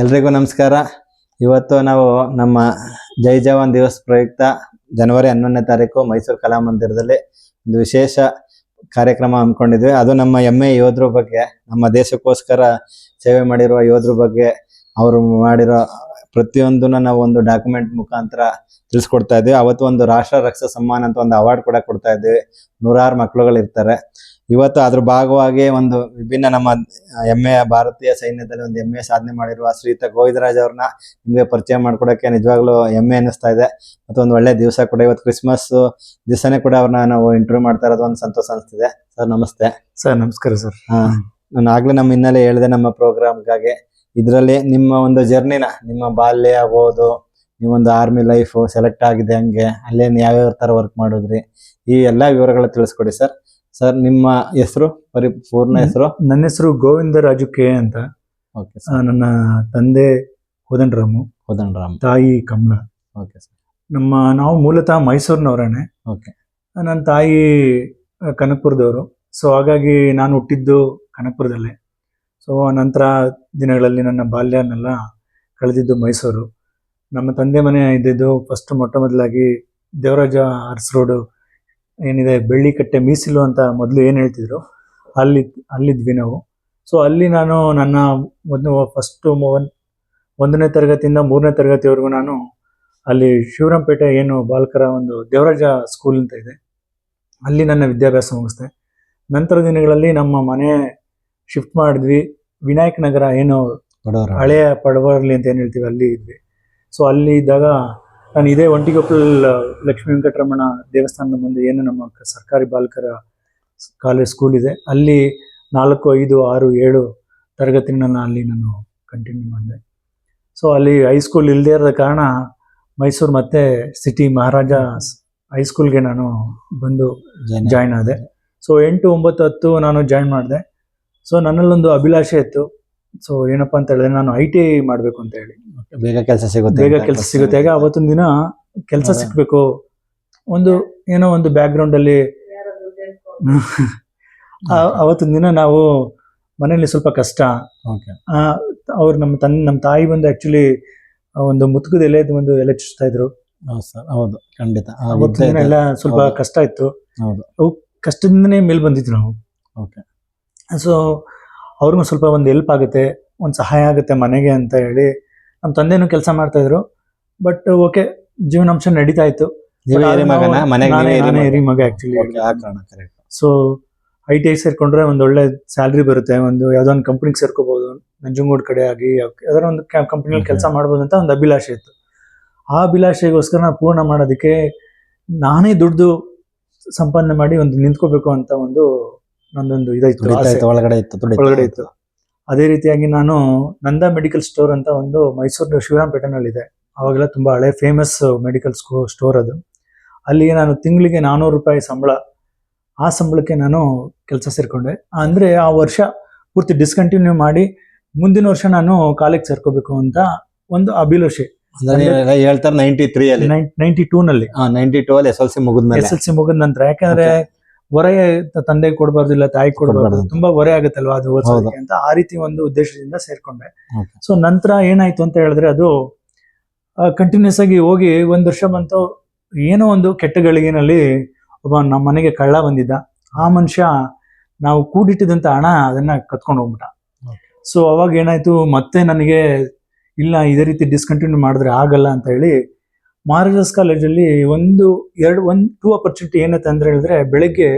ಎಲ್ರಿಗೂ ನಮಸ್ಕಾರ. ಇವತ್ತು ನಾವು ನಮ್ಮ ಜೈ ಜವಾನ್ ದಿವಸ ಪ್ರಯುಕ್ತ ಜನವರಿ ಹನ್ನೊಂದನೇ ತಾರೀಕು ಮೈಸೂರು ಕಲಾಮಂದಿರದಲ್ಲಿ ಒಂದು ವಿಶೇಷ ಕಾರ್ಯಕ್ರಮ ಹಮ್ಮಿಕೊಂಡಿದ್ವಿ. ಅದು ನಮ್ಮ ಹೆಮ್ಮೆ ಯೋಧರ ಬಗ್ಗೆ, ನಮ್ಮ ದೇಶಕ್ಕೋಸ್ಕರ ಸೇವೆ ಮಾಡಿರುವ ಯೋಧರ ಬಗ್ಗೆ ಅವರು ಮಾಡಿರೋ ಪ್ರತಿಯೊಂದನ್ನು ನಾವು ಒಂದು ಡಾಕ್ಯುಮೆಂಟ್ ಮುಖಾಂತರ ತಿಳಿಸ್ಕೊಡ್ತಾ ಇದ್ವಿ. ಅವತ್ತು ಒಂದು ರಾಷ್ಟ್ರ ರಕ್ಷಾ ಸಮ್ಮಾನ ಅಂತ ಒಂದು ಅವಾರ್ಡ್ ಕೂಡ ಕೊಡ್ತಾ ಇದ್ವಿ. ನೂರಾರು ಮಕ್ಕಳುಗಳು ಇರ್ತಾರೆ ಇವತ್ತು ಅದ್ರ ಭಾಗವಾಗಿ ಒಂದು ವಿಭಿನ್ನ ನಮ್ಮ ಹೆಮ್ಮೆಯ ಭಾರತೀಯ ಸೈನ್ಯದಲ್ಲಿ ಒಂದು ಹೆಮ್ಮೆ ಸಾಧನೆ ಮಾಡಿರುವ ಶ್ರೀಯುತ ಗೋವಿಂದರಾಜ್ ಅವ್ರನ್ನ ನಿಮಗೆ ಪರಿಚಯ ಮಾಡ್ಕೊಡಕ್ಕೆ ನಿಜವಾಗ್ಲೂ ಹೆಮ್ಮೆ ಅನ್ನಿಸ್ತಾ ಇದೆ. ಮತ್ತು ಒಂದು ಒಳ್ಳೆ ದಿವಸ ಕೂಡ ಇವತ್ತು ಕ್ರಿಸ್ಮಸ್ ದಿವಸನೇ ಕೂಡ ಅವ್ರನ್ನ ನಾವು ಇಂಟರ್ವ್ಯೂ ಮಾಡ್ತಾ ಇರೋದು ಒಂದು ಸಂತೋಷ ಅನಿಸ್ತಿದೆ. ಸರ್ ನಮಸ್ತೆ. ಸರ್ ನಮಸ್ಕಾರ ಸರ್. ಹಾ ನಾನು ಆಗ್ಲೇ ನಮ್ಮ ಹಿನ್ನೆಲೆ ಹೇಳಿದೆ ನಮ್ಮ ಪ್ರೋಗ್ರಾಮ್ಗಾಗಿ. ಇದರಲ್ಲಿ ನಿಮ್ಮ ಒಂದು ಜರ್ನಿನ ನಿಮ್ಮ ಬಾಲ್ಯ ಓದು ನೀವೊಂದು ಆರ್ಮಿ ಲೈಫು ಸೆಲೆಕ್ಟ್ ಆಗಿದೆ ಹಂಗೆ ಅಲ್ಲೇನು ಯಾವ್ಯಾವ ತರ ವರ್ಕ್ ಮಾಡಿದ್ರಿ? ಈ ಎಲ್ಲಾ ವಿವರಗಳ ತಿಳಿಸ್ಕೊಡಿ ಸರ್. ಸರ್ ನಿಮ್ಮ ಹೆಸರು? ಪರಿಪೂರ್ಣ. ಹೆಸರು? ನನ್ನ ಹೆಸರು ಗೋವಿಂದ ರಾಜು ಕೆ ಅಂತ. ಓಕೆ ಆ, ಸರ್ ನನ್ನ ತಂದೆ ಕೋದಂಡರಾಮು ಕೋದಂಡರಾಮ್ ತಾಯಿ ಕಮಲ. Okay sir. ನಮ್ಮ ನಾವು ಮೂಲತಃ ಮೈಸೂರಿನವರೇನೆ ಓಕೆ. ನನ್ನ ತಾಯಿ ಆ, ಕನಕಪುರದವರು. ಸೊ ಹಾಗಾಗಿ ನಾನು ಹುಟ್ಟಿದ್ದು ಕನಕಪುರದಲ್ಲೇ. ಸೊ ನಂತರ ದಿನಗಳಲ್ಲಿ ನನ್ನ ಬಾಲ್ಯನೆಲ್ಲ ಕಳೆದಿದ್ದು ಮೈಸೂರು. ನಮ್ಮ ತಂದೆ ಮನೆ ಇದ್ದಿದ್ದು ಫಸ್ಟ್ ಮೊಟ್ಟ ಮೊದಲಾಗಿ ದೇವರಾಜ ಅರಸ್ ರೋಡು ಏನಿದೆ ಬೆಳ್ಳಿಕಟ್ಟೆ ಮೀಸಿಲು ಅಂತ ಮೊದಲು ಏನು ಹೇಳ್ತಿದ್ರು? ಅಲ್ಲಿ ಅಲ್ಲಿದ್ವಿ ನಾವು. ಸೊ ಅಲ್ಲಿ ನಾನು ನನ್ನ ಮೊದಲು ಫಸ್ಟು ಒನ್ ಒಂದನೇ ತರಗತಿಯಿಂದ ಮೂರನೇ ತರಗತಿವರೆಗೂ ನಾನು ಅಲ್ಲಿ ಶಿವರಾಂಪೇಟೆ ಏನು ಬಾಲಕರ ಒಂದು ದೇವರಾಜ ಸ್ಕೂಲ್ ಅಂತ ಇದೆ. ಅಲ್ಲಿ ನನ್ನ ವಿದ್ಯಾಭ್ಯಾಸ ಮುಗಿಸ್ದೆ. ನಂತರ ದಿನಗಳಲ್ಲಿ ನಮ್ಮ ಮನೆ ಶಿಫ್ಟ್ ಮಾಡಿದ್ವಿ. ವಿನಾಯಕ ನಗರ ಏನು ಹಳೆಯ ಪಡವರ್ಲಿ ಅಂತ ಏನು ಹೇಳ್ತೀವಿ ಅಲ್ಲಿ ಇದ್ವಿ. ಸೊ ಅಲ್ಲಿ ಇದ್ದಾಗ ನಾನು ಇದೇ ಒಂಟಿಗೊಪ್ಪಲ್ ಲಕ್ಷ್ಮೀ ವೆಂಕಟರಮಣ ದೇವಸ್ಥಾನದ ಮುಂದೆ ಏನು ನಮ್ಮ ಸರ್ಕಾರಿ ಬಾಲಕರ ಕಾಲೇಜ್ ಸ್ಕೂಲ್ ಇದೆ. ಅಲ್ಲಿ ನಾಲ್ಕು ಐದು ಆರು ಏಳು ತರಗತಿನ ನಾನು ಅಲ್ಲಿ ನಾನು ಕಂಟಿನ್ಯೂ ಮಾಡಿದೆ. ಸೊ ಅಲ್ಲಿ ಹೈಸ್ಕೂಲ್ ಇಲ್ಲದೇ ಇರೋದ ಕಾರಣ ಮೈಸೂರು ಮತ್ತೆ ಸಿಟಿ ಮಹಾರಾಜ ಹೈಸ್ಕೂಲ್ಗೆ ನಾನು ಬಂದು. ಜಾಯ್ನ್ ಆದೆ. ಸೊ ಎಂಟು ಒಂಬತ್ತು ಹತ್ತು ನಾನು ಜಾಯ್ನ್ ಮಾಡಿದೆ. ಸೊ ನನ್ನಲ್ಲೊಂದು ಅಭಿಲಾಷೆ ಇತ್ತು. ಸೊ ಏನಪ್ಪಾ ಅಂತ ಹೇಳಿದ್ರೆ ನಾನು ಐ ಟಿ ಐ ಮಾಡಬೇಕು ಅಂತ ಹೇಳಿ. ಬೇಗ ಕೆಲಸ ಸಿಗುತ್ತೆ ಬೇಗ ಕೆಲಸ ಸಿಗುತ್ತೆ. ಹೇಗೆ ಅವತ್ತೊಂದು ದಿನ ಕೆಲಸ ಸಿಗ್ಬೇಕು ಸಿಕ್ಬೇಕು. ಒಂದು ಏನೋ ಒಂದು ಬ್ಯಾಕ್ಗ್ರೌಂಡ್ ಅಲ್ಲಿ ಆ- ಅವತ್ತೊಂದು ದಿನ ನಾವು ಮನೆಯಲ್ಲಿ ಸ್ವಲ್ಪ ಕಷ್ಟ. ಅವ್ರು ನಮ್ಮ ತನ್ ನಮ್ಮ ತಾಯಿ ಬಂದು ಆಕ್ಚುಲಿ ಒಂದು ಮುತ್ಕದ ಎಲೆ ಒಂದು ಎಲೆ ಚುಚ್ತಾ ಇದ್ರು. ಹೌದು ಖಂಡಿತ. ಎಲ್ಲ ಸ್ವಲ್ಪ ಕಷ್ಟ ಇತ್ತು. ಹೌದು. ಕಷ್ಟದಿಂದನೇ ಮೇಲ್ ಬಂದಿದ್ರು ನಾವು. ಓಕೆ ಸೊ ಅವ್ರಿಗೂ ಸ್ವಲ್ಪ ಒಂದು ಹೆಲ್ಪ್ ಆಗುತ್ತೆ ಒಂದು ಸಹಾಯ ಆಗುತ್ತೆ ಮನೆಗೆ ಅಂತ ಹೇಳಿ ನಮ್ಮ ತಂದೆನೂ ಕೆಲಸ ಮಾಡ್ತಾ ಇದ್ರು. ಬಟ್ ಓಕೆ ಜೀವನಾಂಶ ನಡೀತಾ ಇತ್ತು. ನೀವೇ ಹಿರಿ ನೀವೇ ಮಗ? ಸೊ ಐ ಟಿ ಐ ಸೇರ್ಕೊಂಡ್ರೆ ಒಂದು ಒಳ್ಳೆ ಸ್ಯಾಲ್ರಿ ಬರುತ್ತೆ ಒಂದು ಯಾವ್ದೋ ಒಂದು ಕಂಪ್ನಿಗೆ ಸೇರ್ಕೋಬಹುದು ನಂಜುಂಗೂಡ್ ಕಡೆ ಆಗಿ ಯಾವ್ದಾರ ಒಂದು ಕಂಪ್ನಿಯಲ್ಲಿ ಕೆಲಸ ಮಾಡ್ಬೋದು ಅಂತ ಒಂದು ಅಭಿಲಾಷೆ ಇತ್ತು. ಆ ಅಭಿಲಾಷೆಗೋಸ್ಕರ ನಾನು ಪೂರ್ಣ ಮಾಡೋದಕ್ಕೆ ನಾನೇ ದುಡ್ದು ಸಂಪಾದನೆ ಮಾಡಿ ಒಂದು ನಿಂತ್ಕೋಬೇಕು ಅಂತ ಒಂದು ನಂದೊಂದು ಇದಾಯ್ತು ಆಸೆ. ಇತ್ತು ಒಳಗಡೆ ಇತ್ತು ತುಡಿತಾ ಒಳಗಡೆ ಇತ್ತು. ಅದೇ ರೀತಿಯಾಗಿ ನಾನು ನಂದ ಮೆಡಿಕಲ್ ಸ್ಟೋರ್ ಅಂತ ಒಂದು ಮೈಸೂರು ಶಿವರಾಂಪೇಟೆನಲ್ಲಿದೆ ಅವಾಗೆಲ್ಲ ತುಂಬಾ ಹಳೆ ಫೇಮಸ್ ಮೆಡಿಕಲ್ ಸ್ಟೋರ್ ಅದು. ಅಲ್ಲಿಗೆ ನಾನು ತಿಂಗಳಿಗೆ ನಾನ್ನೂರು ರೂಪಾಯಿ ಸಂಬಳ ಆ ಸಂಬಳಕ್ಕೆ ನಾನು ಕೆಲಸ ಸೇರ್ಕೊಂಡೆ. ಅಂದ್ರೆ ಆ ವರ್ಷ ಪೂರ್ತಿ ಡಿಸ್ಕಂಟಿನ್ಯೂ ಮಾಡಿ ಮುಂದಿನ ವರ್ಷ ನಾನು ಕಾಲೇಜ್ ಸೇರ್ಕೋಬೇಕು ಅಂತ ಒಂದು ಅಭಿಲಾಷೆ. ಅಂದ್ರೆ ನೀವೆಲ್ಲ ಹೇಳ್ತಾರೆ ತ್ರೀ ಅಲ್ಲಿ. ನೈಂಟಿ ಟೂ ನಲ್ಲಿ. ನೈನ್ಟಿ ಟೂ ಅಲ್ಲಿ ಎಸ್ ಎಲ್ ಸಿ ಮುಗಿದ್ಮೇಲೆ. ಎಸ್ ಎಲ್ ಸಿ ಮುಗಿದ ನಂತರ. ಯಾಕಂದ್ರೆ ಹೊರೆ ತಂದೆ ಕೊಡಬಾರ್ದು ಇಲ್ಲ ತಾಯಿ ಕೊಡಬಾರ್ದು. ತುಂಬಾ ಹೊರೆ ಆಗುತ್ತಲ್ವಾ ಅದು ಓದಿಸೋದಕ್ಕೆ ಅಂತ ಆ ರೀತಿ ಒಂದು ಉದ್ದೇಶದಿಂದ ಸೇರ್ಕೊಂಡೆ. ಸೊ ನಂತರ ಏನಾಯ್ತು ಅಂತ ಹೇಳಿದ್ರೆ ಅದು ಕಂಟಿನ್ಯೂಸ್ ಆಗಿ ಹೋಗಿ ಒಂದ್ ವರ್ಷ ಬಂತು ಏನೋ ಒಂದು ಕೆಟ್ಟ ಗಳಿಗೆನಲ್ಲಿ ಒಬ್ಬ ನಮ್ಮ ಮನೆಗೆ ಕಳ್ಳ ಬಂದಿದ್ದ ಆ ಮನುಷ್ಯ ನಾವು ಕೂಡಿಟ್ಟಿದಂತ ಹಣ ಅದನ್ನ ಕತ್ಕೊಂಡು ಹೋಗ್ಬಿಟ್ಟ. ಸೊ ಅವಾಗ ಏನಾಯ್ತು ಮತ್ತೆ ನನಗೆ ಇಲ್ಲ ಇದೇ ರೀತಿ ಡಿಸ್ಕಂಟಿನ್ಯೂ ಮಾಡಿದ್ರೆ ಆಗಲ್ಲ ಅಂತ ಹೇಳಿ ಮಹಾರಾಜಾಸ್ ಕಾಲೇಜಲ್ಲಿ ಒಂದು ಎರಡು ಒಂದು ಟೂ ಅಪರ್ಚುನಿಟಿ ಏನೈತೆ ಅಂದರೆ ಹೇಳಿದ್ರೆ ಬೆಳಗ್ಗೆ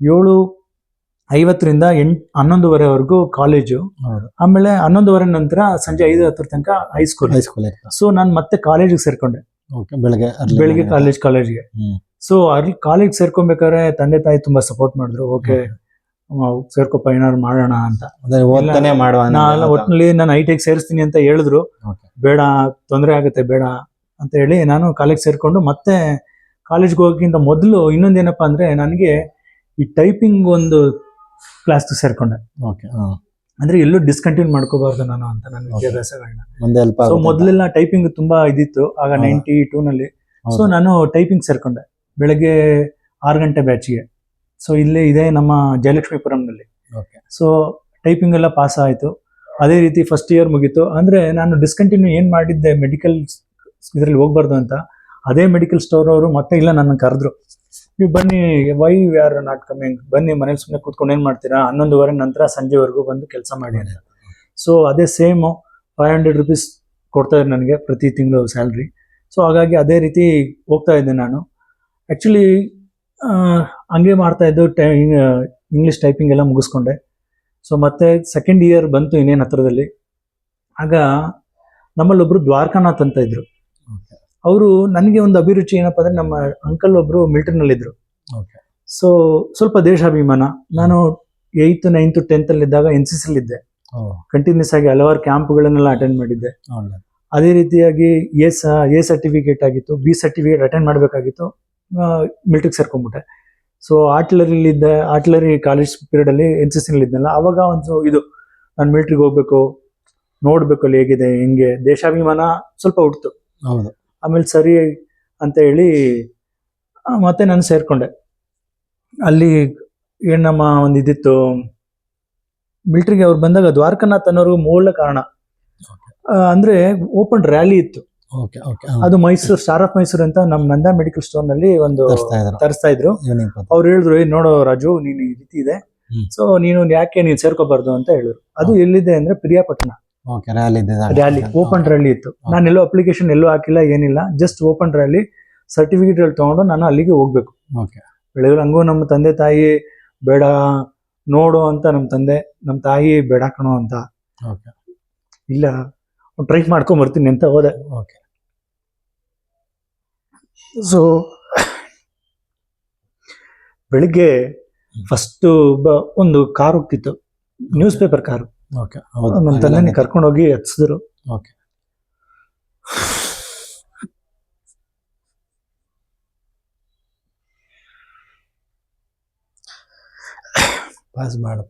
ಏಳು ಐವತ್ತರಿಂದ ಎಂಟು ಹನ್ನೊಂದುವರೆವರೆಗೂ ಕಾಲೇಜು ಆಮೇಲೆ ಹನ್ನೊಂದುವರೆ ನಂತರ ಸಂಜೆ ಐದು ಹತ್ತರ ತನಕ ಹೈಸ್ಕೂಲ್ ಹೈಸ್ಕೂಲ್ ಸೊ ನಾನು ಮತ್ತೆ ಕಾಲೇಜಿಗೆ ಸೇರ್ಕೊಂಡೆ. ಓಕೆ ಬೆಳಗ್ಗೆ ಬೆಳಿಗ್ಗೆ. ಕಾಲೇಜ್ ಕಾಲೇಜ್ಗೆ ಸೊ ಅಲ್ಲಿ ಕಾಲೇಜ್ ಸೇರ್ಕೊಬೇಕಾದ್ರೆ ತಂದೆ ತಾಯಿ ತುಂಬಾ ಸಪೋರ್ಟ್ ಮಾಡಿದ್ರು. ಓಕೆ ಸೇರ್ಕೊಪ್ಪ ಏನಾದ್ರು ಮಾಡೋಣ ಅಂತ. ಮಾಡುವ. ಒಟ್ಟಿನಲ್ಲಿ ನಾನು ಐ ಟಿಗೆ ಸೇರಿಸ್ತೀನಿ ಅಂತ ಹೇಳಿದ್ರು. ಬೇಡ ತೊಂದರೆ ಆಗುತ್ತೆ ಬೇಡ. ಅಂತ ಹೇಳಿ ನಾನು ಕಾಲೇಜ್ ಸೇರಿಕೊಂಡು ಮತ್ತೆ ಕಾಲೇಜ್ಗೆ ಹೋಗೋಕ್ಕಿಂತ ಮೊದಲು ಇನ್ನೊಂದೇನಪ್ಪ ಅಂದ್ರೆ ನನಗೆ ಈ ಟೈಪಿಂಗ್ ಒಂದು ಕ್ಲಾಸ್ ಸೇರ್ಕೊಂಡೆ. ಓಕೆ ಅಂದರೆ ಎಲ್ಲೂ ಡಿಸ್ಕಂಟಿನ್ಯೂ ಮಾಡ್ಕೋಬಾರ್ದು ನಾನು ಅಂತ ನನ್ನ. ವಿದ್ಯಾಭ್ಯಾಸಗಳನ್ನ ಸೊ ಮೊದಲೆಲ್ಲ ಟೈಪಿಂಗ್ ತುಂಬಾ ಇದಿತ್ತು ಆಗ? ನೈಂಟಿ ಟೂ ನಲ್ಲಿ. ಸೊ ನಾನು ಟೈಪಿಂಗ್ ಸೇರ್ಕೊಂಡೆ ಬೆಳಗ್ಗೆ ಆರು ಗಂಟೆ ಬ್ಯಾಚ್ಗೆ ಸೊ ಇಲ್ಲೇ ಇದೆ ನಮ್ಮ ಜಯಲಕ್ಷ್ಮೀಪುರಂನಲ್ಲಿ. ಸೊ ಟೈಪಿಂಗ್ ಎಲ್ಲ ಪಾಸ್ ಆಯಿತು. ಅದೇ ರೀತಿ ಫಸ್ಟ್ ಇಯರ್ ಮುಗೀತು. ಅಂದ್ರೆ ನಾನು ಡಿಸ್ಕಂಟಿನ್ಯೂ ಏನ್ ಮಾಡಿದ್ದೆ ಮೆಡಿಕಲ್ ಇದ್ರಲ್ಲಿ ಹೋಗ್ಬಾರ್ದು ಅಂತ. ಅದೇ ಮೆಡಿಕಲ್ ಸ್ಟೋರ್ ಅವರು ಮತ್ತೆ ಇಲ್ಲ ನನ್ನ ಕರೆದ್ರು. ನೀವು ಬನ್ನಿ ವೈ ಆರ್ ನಾಟ್ ಕಮಿಂಗ್ ಬನ್ನಿ, ಮನೇಲಿ ಸುಮ್ಮನೆ ಕೂತ್ಕೊಂಡು ಏನು ಮಾಡ್ತೀರಾ? ಹನ್ನೊಂದುವರೆ ನಂತರ ಸಂಜೆವರೆಗೂ ಬಂದು ಕೆಲಸ ಮಾಡಿ ಅಂತ. ಸೊ ಅದೇ ಸೇಮು ಫೈವ್ ಹಂಡ್ರೆಡ್ ರುಪೀಸ್ ಕೊಡ್ತಾ ಇದ್ರು ನನಗೆ ಪ್ರತಿ ತಿಂಗಳು ಸ್ಯಾಲ್ರಿ ಸೊ ಹಾಗಾಗಿ ಅದೇ ರೀತಿ ಹೋಗ್ತಾ ಇದ್ದೆ ನಾನು. ಆ್ಯಕ್ಚುಲಿ ಹಂಗೆ ಮಾಡ್ತಾ ಇದ್ದು ಟೈ ಇಂಗ್ಲೀಷ್ ಟೈಪಿಂಗ್ ಎಲ್ಲ ಮುಗಿಸ್ಕೊಂಡೆ. ಸೊ ಮತ್ತೆ ಸೆಕೆಂಡ್ ಇಯರ್ ಬಂತು ಇನ್ನೇನು ಹತ್ರದಲ್ಲಿ. ಆಗ ನಮ್ಮಲ್ಲೊಬ್ಬರು ದ್ವಾರಕಾನಾಥ್ ಅಂತ ಇದ್ರು. ಅವರು ನನಗೆ ಒಂದು ಅಭಿರುಚಿ ಏನಪ್ಪ ಅಂದ್ರೆ ನಮ್ಮ ಅಂಕಲ್ ಒಬ್ರು ಮಿಲ್ಟ್ರಿನಲ್ಲಿದ್ರು ಸೊ ಸ್ವಲ್ಪ ದೇಶಾಭಿಮಾನ. ನಾನು ಏಯ್ತ್ ನೈನ್ತ್ ಟೆಂತ್ ಅಲ್ಲಿ ಇದ್ದಾಗ ಎನ್ ಸಿ ಇದ್ದೆ. ಓ. ಕಂಟಿನ್ಯೂಸ್ ಆಗಿ ಹಲವಾರು ಕ್ಯಾಂಪ್ಗಳನ್ನೆಲ್ಲ ಅಟೆಂಡ್ ಮಾಡಿದ್ದೆ. ಅದೇ ರೀತಿಯಾಗಿ ಎ ಸ ಎ ಸರ್ಟಿಫಿಕೇಟ್ ಆಗಿತ್ತು ಬಿ ಸರ್ಟಿಫಿಕೇಟ್ ಅಟೆಂಡ್ ಮಾಡಬೇಕಾಗಿತ್ತು ಮಿಲ್ಟ್ರಿಗೆ ಸೇರ್ಕೊಂಡ್ಬಿಟ್ಟೆ. ಸೊ ಆರ್ಟಿಲರಿಲಿ ಇದ್ದೆ ಆರ್ಟಿಲರಿ ಕಾಲೇಜ್ ಪೀರಿಯಡಲ್ಲಿ ಎನ್ ಸಿ ಸಿನಲ್ಲಿ ಇದ್ನಲ್ಲ ಅವಾಗ ಒಂದು ಇದು ನಾನು ಮಿಲ್ಟ್ರಿಗೆ ಹೋಗ್ಬೇಕು ನೋಡಬೇಕು ಅಲ್ಲಿ ಹೇಗಿದೆ ಹೆಂಗೆ. ದೇಶಾಭಿಮಾನ ಸ್ವಲ್ಪ ಹುಟ್ಟಿತು ಹೌದು. ಆಮೇಲೆ ಸರಿ ಅಂತ ಹೇಳಿ ಮತ್ತೆ ನಾನು ಸೇರ್ಕೊಂಡೆ. ಅಲ್ಲಿ ಏನಮ್ಮ ಒಂದು ಇದಿತ್ತು ಮಿಲ್ಟ್ರಿಗೆ ಅವ್ರು ಬಂದಾಗ ದ್ವಾರಕನಾಥ್ ಅನ್ನೋರು ಮೂಲ ಕಾರಣ. ಅಂದ್ರೆ ಓಪನ್ ರ್ಯಾಲಿ ಇತ್ತು. ಅದು ಮೈಸೂರು ಸ್ಟಾರ್ ಆಫ್ ಮೈಸೂರು ಅಂತ ನಮ್ ನಂದಾ ಮೆಡಿಕಲ್ ಸ್ಟೋರ್ನಲ್ಲಿ ಒಂದು ತರಿಸ್ತಾ ಇದ್ರು. ಅವ್ರು ಹೇಳಿದ್ರು ಏನ್ ನೋಡೋ ರಾಜು ನೀನು ಈ ರೀತಿ ಇದೆ. ಸೊ ನೀನು ಯಾಕೆ ನೀನ್ ಸೇರ್ಕೋಬಾರ್ದು? ಅಂತ ಹೇಳಿದ್ರು. ಅದು ಎಲ್ಲಿದೆ ಅಂದ್ರೆ ಪ್ರಿಯಾಪಟ್ಟಣ. ರ್ಯಾಲಿ ಓಪನ್ ರ್ಯಾಲಿ ಇತ್ತು. ನಾನು ಎಲ್ಲೋ ಅಪ್ಲಿಕೇಶನ್ ಎಲ್ಲೂ ಹಾಕಿಲ್ಲ ಏನಿಲ್ಲ. ಜಸ್ಟ್ ಓಪನ್ ರ್ಯಾಲಿ ಸರ್ಟಿಫಿಕೇಟ್ ಅಲ್ಲಿ ತಗೊಂಡು ನಾನು ಅಲ್ಲಿಗೆ ಹೋಗ್ಬೇಕು. ಓಕೆ ಬೆಳಗ್ಗೆ ಹಂಗೂ ನಮ್ಮ ತಂದೆ ತಾಯಿ ಬೇಡ ನೋಡು ಅಂತ ನಮ್ಮ ತಂದೆ ನಮ್ಮ ತಾಯಿ ಬೇಡ ಕಣೋ ಅಂತ. ಓಕೆ ಇಲ್ಲ ಟ್ರೈ ಮಾಡ್ಕೊಂಡ್ ಬರ್ತೀನಿ ಅಂತ ಹೋದೆ. ಓಕೆ ಸೊ ಬೆಳಿಗ್ಗೆ ಫಸ್ಟ್ ಒಂದು ಕಾರ್ ಹೋಗ್ತಿತ್ತು. News paper car. ಓಕೆ ಹೌದು ನಮ್ಮ ತಂದೆನ ಕರ್ಕೊಂಡು ಹೋಗಿ ಹಚ್ಸಿದ್ರು ಓಕೆ ಪಾಸ್ ಮಾಡಪ್ಪ.